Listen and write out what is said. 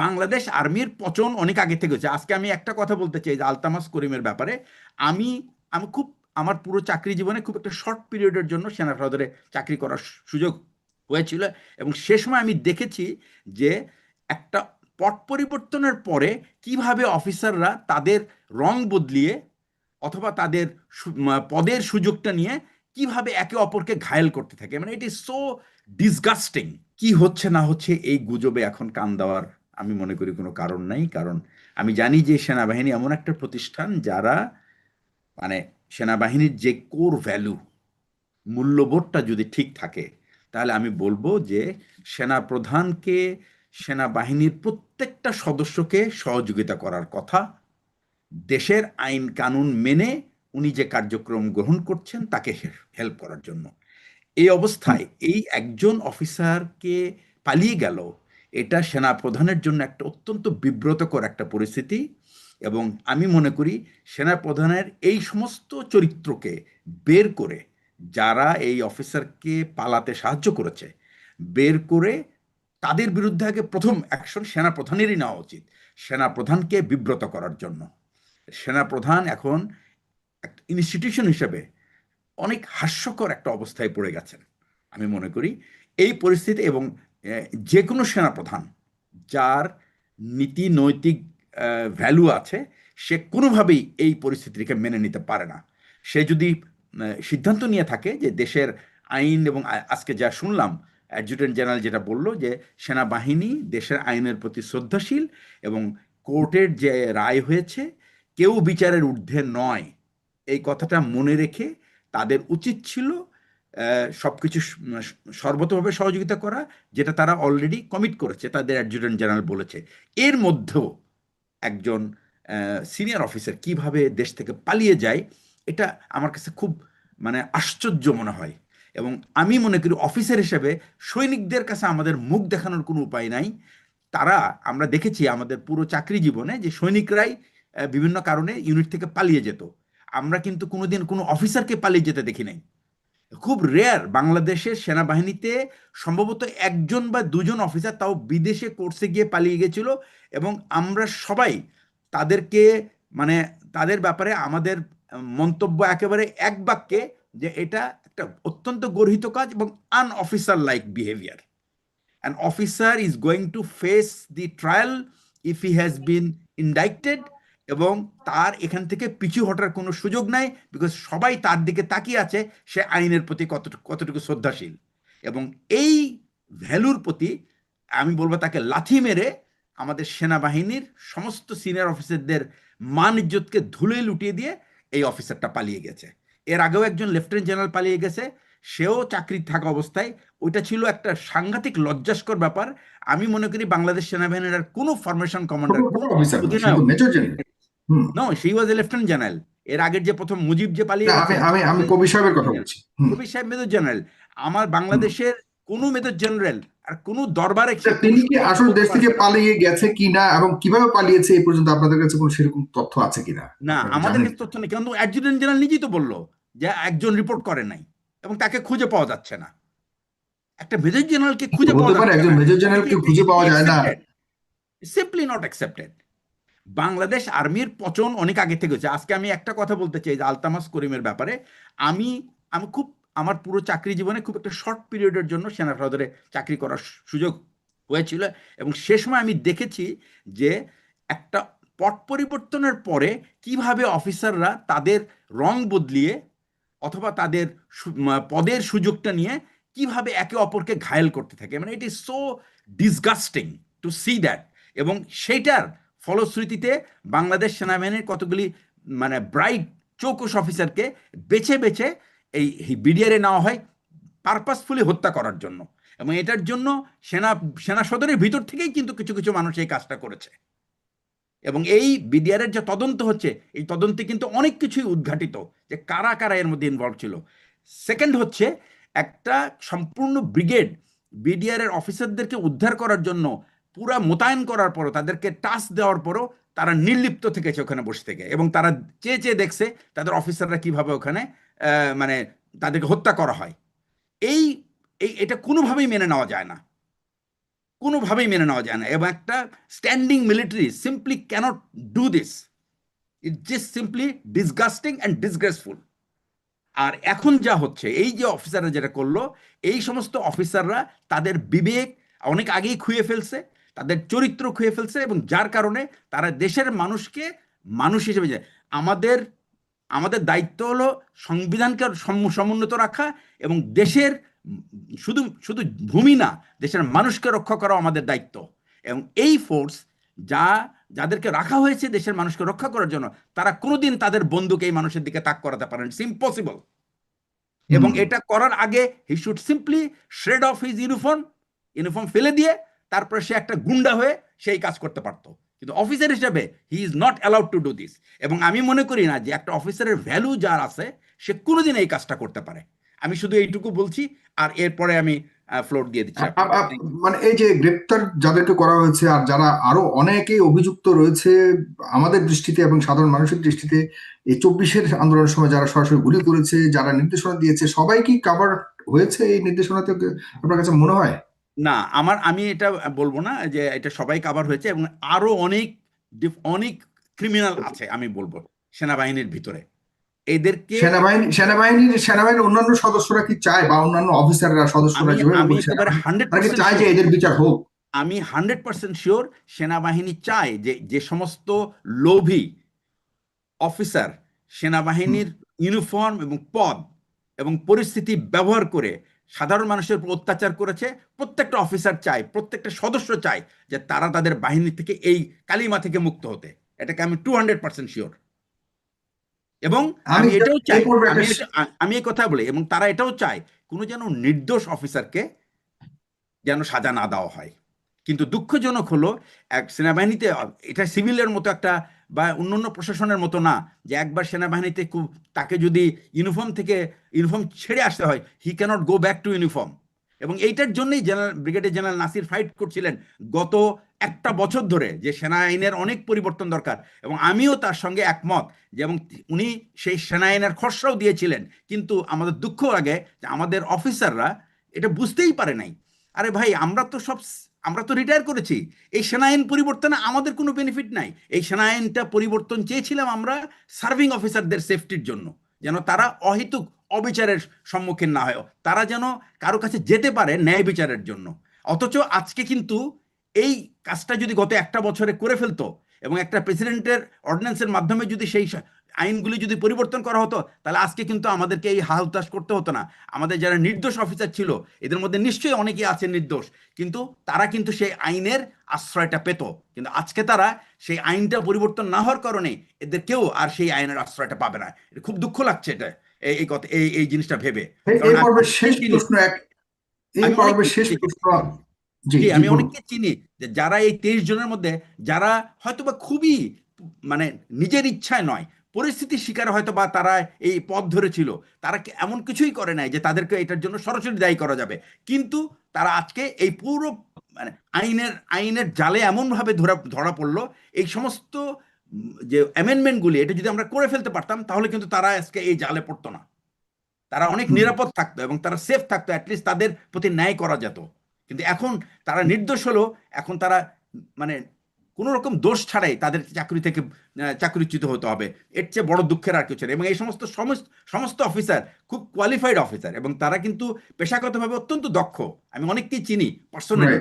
বাংলাদেশ আর্মির পচন অনেক আগে থেকে হচ্ছে আজকে আমি একটা কথা বলতে চাই যে আলতামাস করিমের ব্যাপারে। আমি আমি খুব, আমার পুরো চাকরি জীবনে খুব একটা শর্ট পিরিয়ডের জন্য সেনা সদরে চাকরি করার সুযোগ হয়েছিল এবং সে সময় আমি দেখেছি যে একটা পট পরিবর্তনের পরে কীভাবে অফিসাররা তাদের রং বদলিয়ে অথবা তাদের পদের সুযোগটা নিয়ে কীভাবে একে অপরকে ঘায়েল করতে থাকে। মানে ইট ইজ সো ডিসগাস্টিং কি হচ্ছে না হচ্ছে এই গুজবে এখন কান দেওয়ার আমি মনে করি কোনো কারণ নাই। কারণ আমি জানি যে সেনাবাহিনী এমন একটা প্রতিষ্ঠান যারা মানে সেনাবাহিনীর যে কোর ভ্যালু, মূল্যবোধটা যদি ঠিক থাকে, তাহলে আমি বলব যে সেনা প্রধানকে সেনাবাহিনীর প্রত্যেকটা সদস্যকে সহযোগিতা করার কথা। দেশের আইন কানুন মেনে উনি যে কার্যক্রম গ্রহণ করছেন, তাকে হেল্প করার জন্য। এই অবস্থায় এই একজন অফিসারকে পালিয়ে গেল এটা সেনা প্রধানের জন্য একটা অত্যন্ত বিব্রতকর একটা পরিস্থিতি এবং আমি মনে করি সেনা প্রধানের এই সমস্ত চরিত্রকে বের করে যারা এই অফিসারকে পালাতে সাহায্য করেছে, বের করে তাদের বিরুদ্ধে আগে প্রথম অ্যাকশন সেনা প্রধানেরই নেওয়া উচিত। সেনা প্রধানকে বিব্রত করার জন্য। সেনা প্রধান এখন একটা ইনস্টিটিউশন হিসেবে অনেক হাস্যকর একটা অবস্থায় পড়ে গেছেন, আমি মনে করি। এই পরিস্থিতি এবং যে কোনো সেনাপ্রধান যার নীতি নৈতিক ভ্যালু আছে, সে কোনোভাবেই এই পরিস্থিতিকে মেনে নিতে পারে না। সে যদি সিদ্ধান্ত নিয়ে থাকে যে দেশের আইন এবং আজকে যা শুনলাম অ্যাডজুটেন্ট জেনারেল যেটা বলল যে সেনাবাহিনী দেশের আইনের প্রতি শ্রদ্ধাশীল এবং কোর্টের যে রায় হয়েছে, কেউ বিচারের ঊর্ধ্বে নয়। এই কথাটা মনে রেখে তাদের উচিত ছিল সব কিছু সর্বতভাবে সহযোগিতা করা, যেটা তারা অলরেডি কমিট করেছে, তাদের অ্যাডজুটেন্ট জেনারেল বলেছে। এর মধ্যেও একজন সিনিয়র অফিসার কীভাবে দেশ থেকে পালিয়ে যায়, এটা আমার কাছে খুব মানে আশ্চর্য মনে হয়। এবং আমি মনে করি অফিসার হিসেবে সৈনিকদের কাছে আমাদের মুখ দেখানোর কোনো উপায় নাই। তারা, আমরা দেখেছি আমাদের পুরো চাকরি জীবনে যে সৈনিকরাই বিভিন্ন কারণে ইউনিট থেকে পালিয়ে যেত। আমরা কিন্তু কোনোদিন কোনো অফিসারকে পালিয়ে যেতে দেখি নাই। খুব রেয়ার বাংলাদেশের সেনাবাহিনীতে সম্ভবত একজন বা দুজন অফিসার তাও বিদেশে কোর্সে গিয়ে পালিয়ে গেছিল এবং আমরা সবাই তাদেরকে মানে তাদের ব্যাপারে আমাদের মন্তব্য একেবারে এক বাক্যে যে এটা একটা অত্যন্ত গর্হিত কাজ এবং unofficer like behaviour an officer is going to face the trial if he has been indicted এবং তার এখান থেকে পিছু হটার কোনো সুযোগ নাই বিকজ সবাই তার দিকে তাকিয়ে আছে সে আইনের প্রতি কতটুকু কতটুকু শ্রদ্ধাশীল। এবং এই ভ্যালুর প্রতি আমি বলব তাকে লাথি মেরে আমাদের সেনাবাহিনীর সমস্ত সিনিয়র অফিসারদের মান ইজ্জতকে ধুলে লুটিয়ে দিয়ে এই অফিসারটা পালিয়ে গেছে। এর আগেও একজন লেফটেন্যান্ট জেনারেল পালিয়ে গেছে সেও চাকরি থাকা অবস্থায় ওইটা ছিল একটা সাংঘাতিক লজ্জাস্কর ব্যাপার। আমি মনে করি বাংলাদেশ সেনাবাহিনীর আর কোনো formation commander no she was a lieutenant general এর আগের যে প্রথম মুজিব যে পালিয়ে না, আমি আমি আমি কবি সাহেবের কথা বলছি। কবির সাহেব মেজর জেনারেল আমার বাংলাদেশের কোনো মেজর জেনারেল আর কোনো দরবারে তিনি কি আসল দেশ থেকে পালিয়ে গেছে। কিনা এবং কীভাবে পালিয়েছে এই পর্যন্ত আপনাদের কাছে কোনো সেরকম তথ্য আছে কিনা? না আমাদের কাছে তথ্য নেই কিন্তু অ্যাডজুটেন্ট জেনারেল নিজেই তো বলল যে একজন রিপোর্ট করে নাই এবং তাকে খুঁজে পাওয়া যাচ্ছে না। একটা মেজর জেনারেলকে খুঁজে পাওয়া পারে যাচ্ছে একজন মেজর জেনারেলকে খুঁজে পাওয়া যায় না। সিম্পলি নট অ্যাকসেপ্টেড বাংলাদেশ আর্মির পচন অনেক আগে থেকে হচ্ছে আজকে আমি একটা কথা বলতে চাই যে আলতামাস করিমের ব্যাপারে। আমি আমি খুব, আমার পুরো চাকরি জীবনে খুব একটা শর্ট পিরিয়ডের জন্য সেনা সদরে চাকরি করার সুযোগ হয়েছিল এবং সে সময় আমি দেখেছি যে একটা পট পরিবর্তনের পরে কীভাবে অফিসাররা তাদের রং বদলিয়ে অথবা তাদের পদের সুযোগটা নিয়ে কীভাবে একে অপরকে ঘায়েল করতে থাকে। মানে it is so disgusting to see that এবং সেইটার ফলশ্রুতিতে বাংলাদেশ সেনাবাহিনীর কতগুলি মানে ব্রাইট চৌকস অফিসারকে বেছে বেছে এই বিডিআরে নেওয়া হয় পারপাসফুলি হত্যা করার জন্য। এবং এটার জন্য সেনা সেনা সদরের ভিতর থেকেই কিন্তু কিছু কিছু মানুষ এই কাজটা করেছে। এবং এই বিডিআরের যে তদন্ত হচ্ছে, এই তদন্তে কিন্তু অনেক কিছুই উদ্ঘাটিত যে কারা কারা এর মধ্যে ইনভলভ ছিল। সেকেন্ড হচ্ছে একটা সম্পূর্ণ ব্রিগেড বিডিআরের অফিসারদেরকে উদ্ধার করার জন্য পুরা মোতায়েন করার পরও, তাদেরকে টাস্ক দেওয়ার পরও তারা নির্লিপ্ত থেকেছে ওখানে বসে থেকে এবং তারা চেয়ে চেয়ে দেখছে তাদের অফিসাররা কীভাবে ওখানে মানে তাদেরকে হত্যা করা হয়। এই এই, এটা কোনোভাবেই মেনে নেওয়া যায় না। কোনোভাবেই মেনে নেওয়া যায় না এবং একটা standing military simply cannot do this it just simply disgusting and disgraceful আর এখন যা হচ্ছে, এই যে অফিসাররা যেটা করল, এই সমস্ত অফিসাররা তাদের বিবেক অনেক আগেই খুঁয়ে ফেলছে। তাদের চরিত্র খুঁয়ে ফেলছে এবং যার কারণে তারা দেশের মানুষকে মানুষ হিসেবে যায় আমাদের আমাদের দায়িত্ব হলো সংবিধানকে সম- সমুন্নত রাখা এবং দেশের শুধু শুধু ভূমি না দেশের মানুষকে রক্ষা করা আমাদের দায়িত্ব। এবং এই ফোর্স যা যাদেরকে রাখা হয়েছে দেশের মানুষকে রক্ষা করার জন্য তারা কোনোদিন তাদের বন্দুক এই মানুষের দিকে তাক করাতে পারেন। ইটস ইম্পসিবল এবং এটা করার আগে he should simply shred off his uniform uniform ফেলে দিয়ে তারপরে সে একটা গুন্ডা হয়ে সেই কাজ করতে পারতো। কিন্তু অফিসার হিসেবে he is not allowed to do this এবং আমি মনে করি না যে একটা অফিসারের ভ্যালু যার আছে সে কোনোদিন এই কাজটা করতে পারে। আমি শুধু এইটুকু বলছি আর এরপরে আমি ফ্লোর দিয়ে দিচ্ছি মানে এই যে গ্রেপ্তার যাদেরকে করা হয়েছে আর যারা আরও অনেকেই অভিযুক্ত রয়েছে আমাদের দৃষ্টিতে এবং সাধারণ মানুষের দৃষ্টিতে এই চব্বিশের আন্দোলনের সময় যারা সরাসরি গুলি করেছে যারা নির্দেশনা দিয়েছে সবাই কি কাভার হয়েছে এই নির্দেশনাতে আপনার কাছে মনে হয়? না আমার আমি এটা বলব না যে এটা সবাই কাভার হয়েছে এবং আরও অনেক অনেক ক্রিমিনাল আছে আমি বলব সেনাবাহিনীর ভিতরে। এদেরকে সেনাবাহিনী সেনাবাহিনীর সেনাবাহিনীর অন্যান্য সদস্যরা কি চায় বা অন্যান্য অফিসাররা সদস্যরা যেভাবে চায় যে এদের বিচার হোক? আমি হান্ড্রেড পার্সেন্ট শিওর সেনাবাহিনী চায় যে যে সমস্ত লোভী অফিসার সেনাবাহিনীর ইউনিফর্ম এবং পদ এবং পরিস্থিতি ব্যবহার করে সাধারণ মানুষের উপর অত্যাচার করেছে প্রত্যেকটা অফিসার চায় প্রত্যেকটা সদস্য চায় যে তারা তাদের বাহিনী থেকে এই কালিমা থেকে মুক্ত হতে। এটাকে আমি টু হান্ড্রেড পার্সেন্ট শিওর এবং আমি এটাও চাই আমি এই কথা বলি এবং তারা এটাও চায় কোনো যেন নির্দোষ অফিসারকে যেন সাজা না দেওয়া হয়। কিন্তু দুঃখজনক হলো এক সেনাবাহিনীতে এটা সিভিলের মতো একটা বা অন্যান্য প্রশাসনের মতো না, যে একবার সেনাবাহিনীতে খুব তাকে যদি ইউনিফর্ম থেকে ইউনিফর্ম ছেড়ে আসতে হয় he cannot go back to uniform এবং এইটার জন্যই general brigadier general Nasir fight করছিলেন গত একটা বছর ধরে, যে সেনা আইনের অনেক পরিবর্তন দরকার। এবং আমিও তার সঙ্গে একমত, যে এবং উনি সেই সেনা আইনের খসড়াও দিয়েছিলেন। কিন্তু আমাদের দুঃখ লাগে যে আমাদের অফিসাররা এটা বুঝতেই পারে নাই। আরে ভাই, আমরা তো সব আমরা তো রিটায়ার করেছি। এই সেনা আইন পরিবর্তনে আমাদের কোনো বেনিফিট নাই। এই সেনা আইনটা পরিবর্তন চেয়েছিলাম আমরা সার্ভিং অফিসারদের সেফটির জন্য, যেন তারা অহেতুক অবিচারের সম্মুখীন না হয়, তারা যেন কারও কাছে যেতে পারে ন্যায় বিচারের জন্য। অথচ আজকে কিন্তু এই কাজটা যদি গত একটা বছরে করে ফেলতো এবং একটা প্রেসিডেন্টের অর্ডিন্যান্সের মাধ্যমে যদি সেই আইনগুলি যদি পরিবর্তন করা হতো তাহলে আজকে কিন্তু আমাদেরকে এই হালতাস করতে হতো না। আমাদের যারা নির্দোষ অফিসার ছিল এদের মধ্যে নিশ্চয়ই অনেকেই আছে নির্দোষ কিন্তু তারা কিন্তু সেই আইনের আশ্রয়টা পেত। কিন্তু আজকে তারা সেই আইনটা পরিবর্তন না হওয়ার কারণে এদের কেউ আর সেই আইনের আশ্রয়টা পাবে না। এটা খুব দুঃখ লাগছে এটা এই এই কথা এই এই জিনিসটা ভেবে। শেষ প্রশ্ন এক এই শেষ প্রশ্ন জি আমি অনেককে চিনি যে যারা এই তেইশ জনের মধ্যে যারা হয়তোবা খুবই মানে নিজের ইচ্ছায় নয় পরিস্থিতির শিকার হয়তো বা তারা এই পথ ধরেছিল তারা এমন কিছুই করে নাই যে তাদেরকে এটার জন্য সরাসরি দায়ী করা যাবে। কিন্তু তারা আজকে এই পুরো মানে আইনের আইনের জালে এমনভাবে ধরা ধরা পড়ল এই সমস্ত যে অ্যামেন্ডমেন্টগুলি এটা যদি আমরা করে ফেলতে পারতাম তাহলে কিন্তু তারা আজকে এই জালে পড়তো না। তারা অনেক নিরাপদ থাকতো এবং তারা সেফ থাকতো অ্যাটলিস্ট তাদের প্রতি ন্যায় করা যেত। কিন্তু এখন তারা নির্দোষ হলো, এখন তারা মানে কোনো রকম দোষ ছাড়াই তাদের চাকরি থেকে চাকরিচ্যুত হতে হবে। এর চেয়ে বড় দুঃখের আর কিছু এবং এই সমস্ত সমস্ত অফিসার খুব কোয়ালিফাইড অফিসার এবং তারা কিন্তু পেশাগতভাবে অত্যন্ত দক্ষ। আমি অনেককেই চিনি পার্সোনালি.